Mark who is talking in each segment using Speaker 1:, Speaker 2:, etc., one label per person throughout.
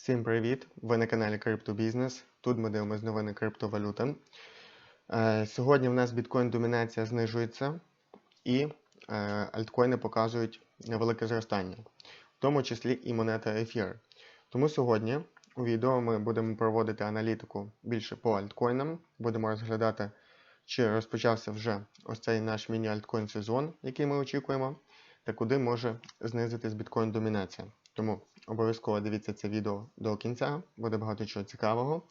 Speaker 1: Всім привіт! Ви на каналі Криптобізнес. Тут ми дивимося новини криптовалюти. Е, Сьогодні в нас біткоін домінація знижується і е, альткоїни показують невелике зростання, в тому числі і монета ефір. Тому сьогодні у відео ми будемо проводити аналітику більше по альткоїнам, будемо розглядати, чи розпочався вже ось цей наш міні-альткоін сезон, який ми очікуємо, та куди може знизитись біткоін домінація. Тому обов'язково дивіться це відео до кінця, буде багато чого цікавого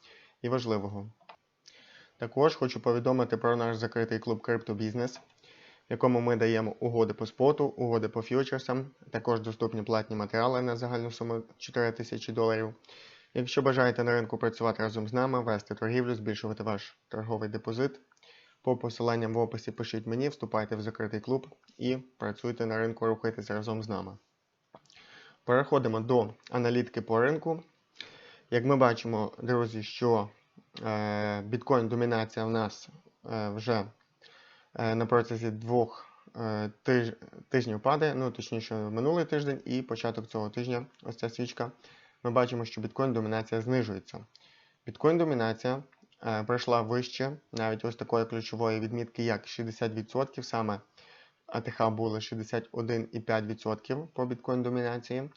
Speaker 1: і важливого. Також хочу повідомити про наш закритий клуб Криптобізнес, в якому ми даємо угоди по споту, угоди по фьючерсам, також доступні платні матеріали на загальну суму 4 тисячі доларів. Якщо бажаєте на ринку працювати разом з нами, вести торгівлю, збільшувати ваш торговий депозит, по посиланням в описі пишіть мені, вступайте в закритий клуб і працюйте на ринку, рухайтеся разом з нами. Переходимо до аналітики по ринку. Як ми бачимо, друзі, що е, біткоін домінація в нас е, вже е, на протязі двох тижнів падає, ну точніше, минулий тиждень і початок цього тижня, ось ця свічка, ми бачимо, що біткоін домінація знижується. Біткоін домінація е, пройшла вище навіть ось такої ключової відмітки, як 60%, саме АТХ було 61,5% по біткоін домінації.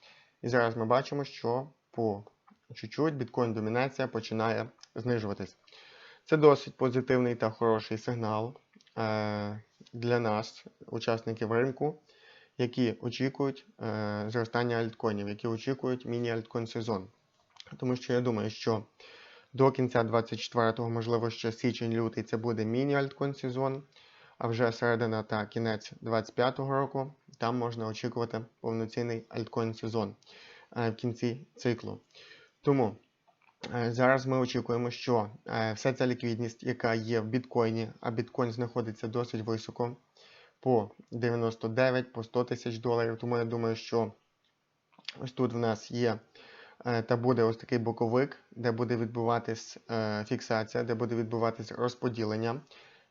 Speaker 1: І зараз ми бачимо, що по чуть-чуть біткоін домінація починає знижуватись. Це досить позитивний та хороший сигнал е, для нас, учасників ринку, які очікують е, зростання альткоїнів, які очікують міні-альткоін сезон. Тому що я думаю, що до кінця 24-го, можливо, ще січень-лютий це буде міні-альткоін сезон. А вже середина та кінець 25-го року там можна очікувати повноцінний альткоін сезон е, в кінці циклу. Тому е, зараз ми очікуємо, що е, вся ця ліквідність, яка є в біткоїні, а біткоін знаходиться досить високо по 99, по 100 тисяч доларів. Тому я думаю, що ось тут в нас є та буде ось такий боковик, де буде відбуватись фіксація, де буде відбуватись розподілення.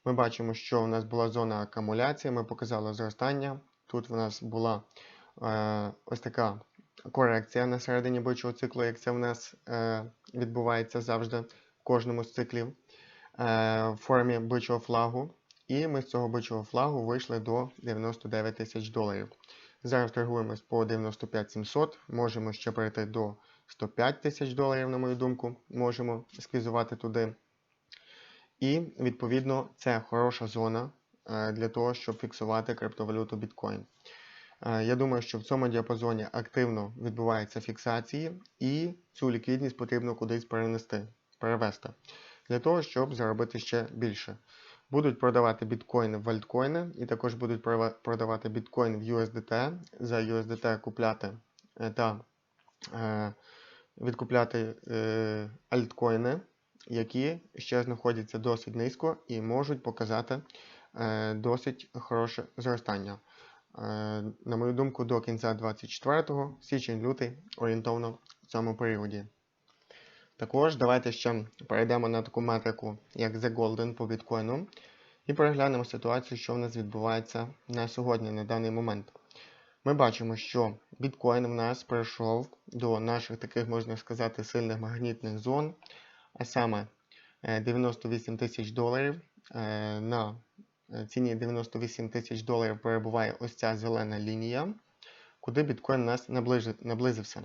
Speaker 1: Ми бачимо, що у нас була зона акумуляції, ми показали зростання. Тут в нас була е, ось така корекція на середині бичого циклу, як це в нас е, відбувається завжди в кожному з циклів е, в формі бичого флагу. І ми з цього бичого флагу вийшли до 99 тисяч доларів. Зараз торгуємось по 95 700, можемо ще перейти до 105 тисяч доларів, на мою думку, можемо сквізувати туди. І, відповідно, це хороша зона е, для того, щоб фіксувати криптовалюту біткоін. Е, я думаю, що в цьому діапазоні активно відбуваються фіксації, і цю ліквідність потрібно кудись перенести, перевести, для того, щоб заробити ще більше. Будуть продавати біткоїни в альткоїни, і також будуть продавати біткоін в USDT, за USDT купляти е, та відкупляти альткоїни які ще знаходяться досить низько і можуть показати е, досить хороше зростання. Е, на мою думку, до кінця 24-го, січень-лютий орієнтовно в цьому періоді. Також давайте ще перейдемо на таку метрику, як The Golden по біткоїну, і переглянемо ситуацію, що в нас відбувається на сьогодні, на даний момент. Ми бачимо, що біткоін в нас прийшов до наших таких, можна сказати, сильних магнітних зон а саме 98 е, тисяч доларів. Е, на е, ціні 98 тисяч доларів перебуває ось ця зелена лінія, куди біткоін нас наблизився.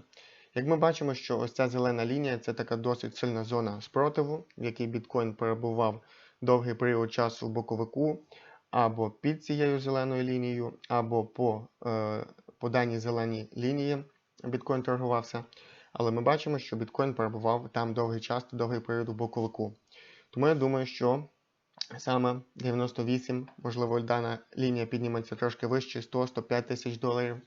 Speaker 1: Як ми бачимо, що ось ця зелена лінія це така досить сильна зона спротиву, в якій біткоін перебував довгий період часу в боковику, або під цією зеленою лінією, або по, по даній зеленій лінії біткоін торгувався. Але ми бачимо, що біткоін перебував там довгий час, довгий період у боковику. Тому я думаю, що саме 98, можливо, дана лінія підніметься трошки вище, 100-105 тисяч доларів.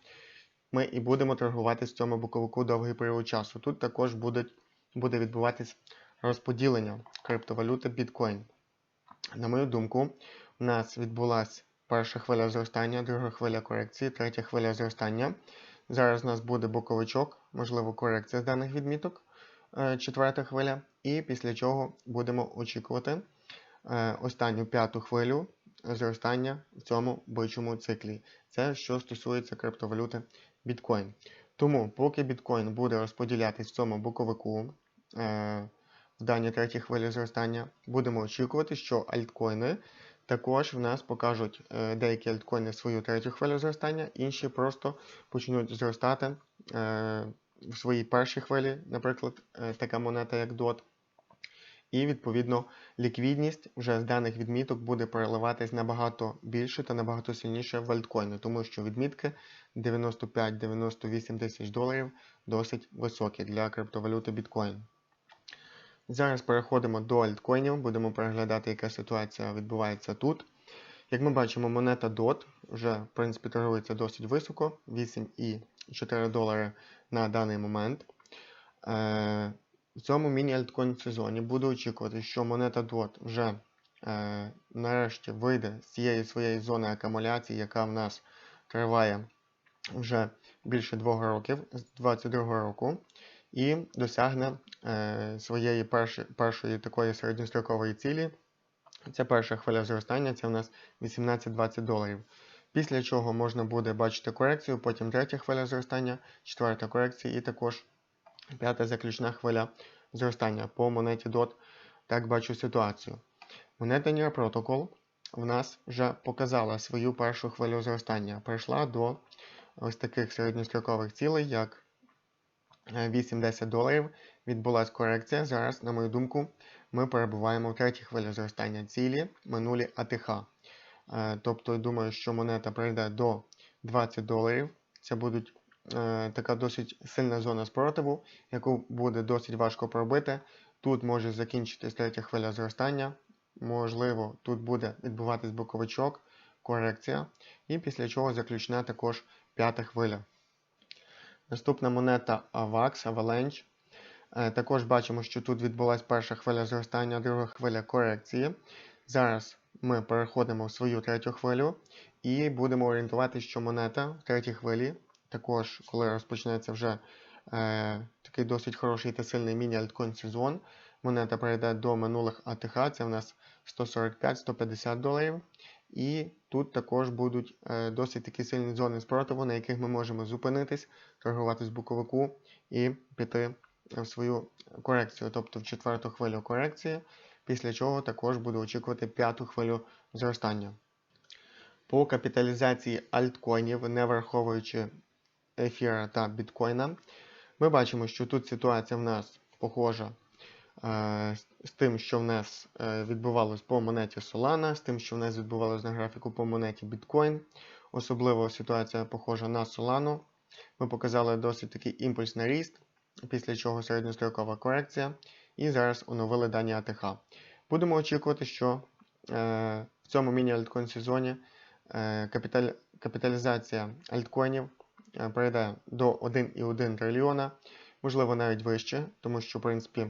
Speaker 1: Ми і будемо торгувати з цьому боковику довгий період часу. Тут також буде, буде відбуватись розподілення криптовалюти біткоін. На мою думку, у нас відбулася перша хвиля зростання, друга хвиля корекції, третя хвиля зростання. Зараз у нас буде боковичок, можливо, корекція з даних відміток, е, четверта хвиля, і після чого будемо очікувати е, останню п'яту хвилю зростання в цьому бичому циклі. Це що стосується криптовалюти біткоін. Тому, поки біткоін буде розподілятись в цьому боковику е, в даній третій хвилі зростання, будемо очікувати, що альткоїни також в нас покажуть е, деякі альткоїни свою третю хвилю зростання, інші просто почнуть зростати е, в своїй першій хвилі, наприклад, е, така монета, як DOT. І, відповідно, ліквідність вже з даних відміток буде переливатись набагато більше та набагато сильніше в альткоїни, тому що відмітки 95-98 тисяч доларів досить високі для криптовалюти біткоін. Зараз переходимо до альткоїнів, будемо переглядати, яка ситуація відбувається тут. Як ми бачимо, монета DOT вже в принципі торгується досить високо, 8,4 долари на даний момент. Е, в цьому міні-альткоін сезоні буду очікувати, що монета DOT вже е, нарешті вийде з цієї своєї зони акумуляції, яка в нас триває вже більше двох років, з 2022 року, і досягне е, своєї першої, першої такої середньострокової цілі. Це перша хвиля зростання, це в нас 18-20 доларів. Після чого можна буде бачити корекцію, потім третя хвиля зростання, четверта корекція і також п'ята заключна хвиля зростання по монеті DOT. Так бачу ситуацію. Монета Near Protocol в нас вже показала свою першу хвилю зростання. Прийшла до ось таких середньострокових цілей, як 8-10 доларів. Відбулася корекція. Зараз, на мою думку, ми перебуваємо в третій хвилі зростання цілі минулі АТХ. Е, Тобто, думаю, що монета прийде до 20 доларів. Це буде е, така досить сильна зона спротиву, яку буде досить важко пробити. Тут може закінчитись третя хвиля зростання. Можливо, тут буде відбуватись боковичок, корекція. І після чого заключна також п'ята хвиля. Наступна монета AVAX, Avalanche. Е, Також бачимо, що тут відбулася перша хвиля зростання, друга хвиля корекції. Зараз ми переходимо в свою третю хвилю і будемо орієнтувати, що монета в третій хвилі, також коли розпочнеться вже е, такий досить хороший та сильний міні-альткоін сезон, монета перейде до минулих АТХ, це в нас 145-150 доларів. І тут також будуть е, досить такі сильні зони спротиву, на яких ми можемо зупинитись, торгувати з боковику і піти в свою корекцію, тобто в четверту хвилю корекції, після чого також буду очікувати п'яту хвилю зростання. По капіталізації альткоїнів, не враховуючи ефіра та біткоїна, ми бачимо, що тут ситуація в нас похожа з тим, що в нас е, відбувалось по монеті Solana, з тим, що в нас відбувалось на графіку по монеті Bitcoin. Особливо ситуація похожа на Solana. Ми показали досить такий імпульсний ріст, після чого середньострокова корекція. І зараз оновили дані АТХ. Будемо очікувати, що е, в цьому міні-альткоін сезоні е, капіталь, капіталізація альткоїнів е, перейде до 1,1 трильйона, можливо навіть вище, тому що, в принципі,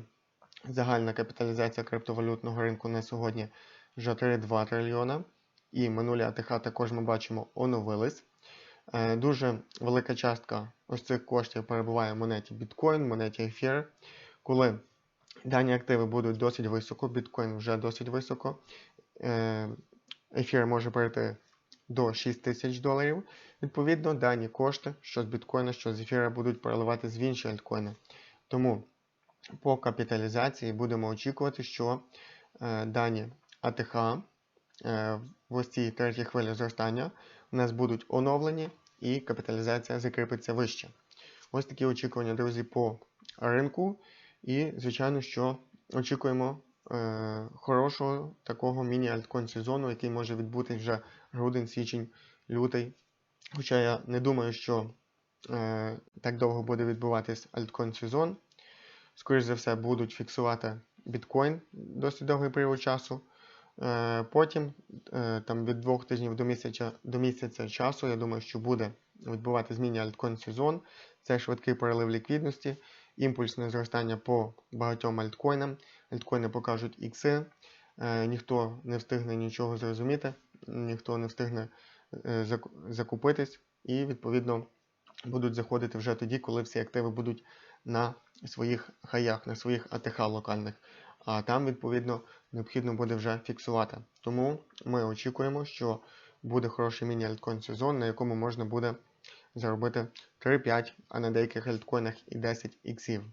Speaker 1: загальна капіталізація криптовалютного ринку на сьогодні вже 3,2 трильйона. І минулі АТХ також ми бачимо оновились. Е, Дуже велика частка ось цих коштів перебуває в монеті Bitcoin, монеті Ether. Коли дані активи будуть досить високо, біткоін вже досить високо, е, ефір може перейти до 6 тисяч доларів. Відповідно, дані кошти, що з біткоїна, що з ефіра, будуть переливати з інші альткоїни. Тому по капіталізації будемо очікувати, що е, дані АТХ е, в ось цій третій хвилі зростання у нас будуть оновлені і капіталізація закріпиться вище. Ось такі очікування, друзі, по ринку. І, звичайно, що очікуємо е, хорошого такого міні-альткоін сезону, який може відбутись вже грудень, січень, лютий. Хоча я не думаю, що так довго буде відбуватись альткоін сезон. Скоріше за все, будуть фіксувати біткоін досить довгий період часу. Е, Потім, е, там від двох тижнів до місяця до місяця часу, я думаю, що буде відбувати зміні альткоін сезон. Це швидкий перелив ліквідності, імпульсне зростання по багатьом альткоїнам. Альткоїни покажуть ікси, е, ніхто не встигне нічого зрозуміти, ніхто не встигне закупитись, і відповідно будуть заходити вже тоді, коли всі активи будуть на своїх хаях, на своїх АТХ локальних. А там, відповідно, необхідно буде вже фіксувати. Тому ми очікуємо, що буде хороший міні-альткоін сезон, на якому можна буде заробити 3-5, а на деяких альткоїнах і 10 іксів.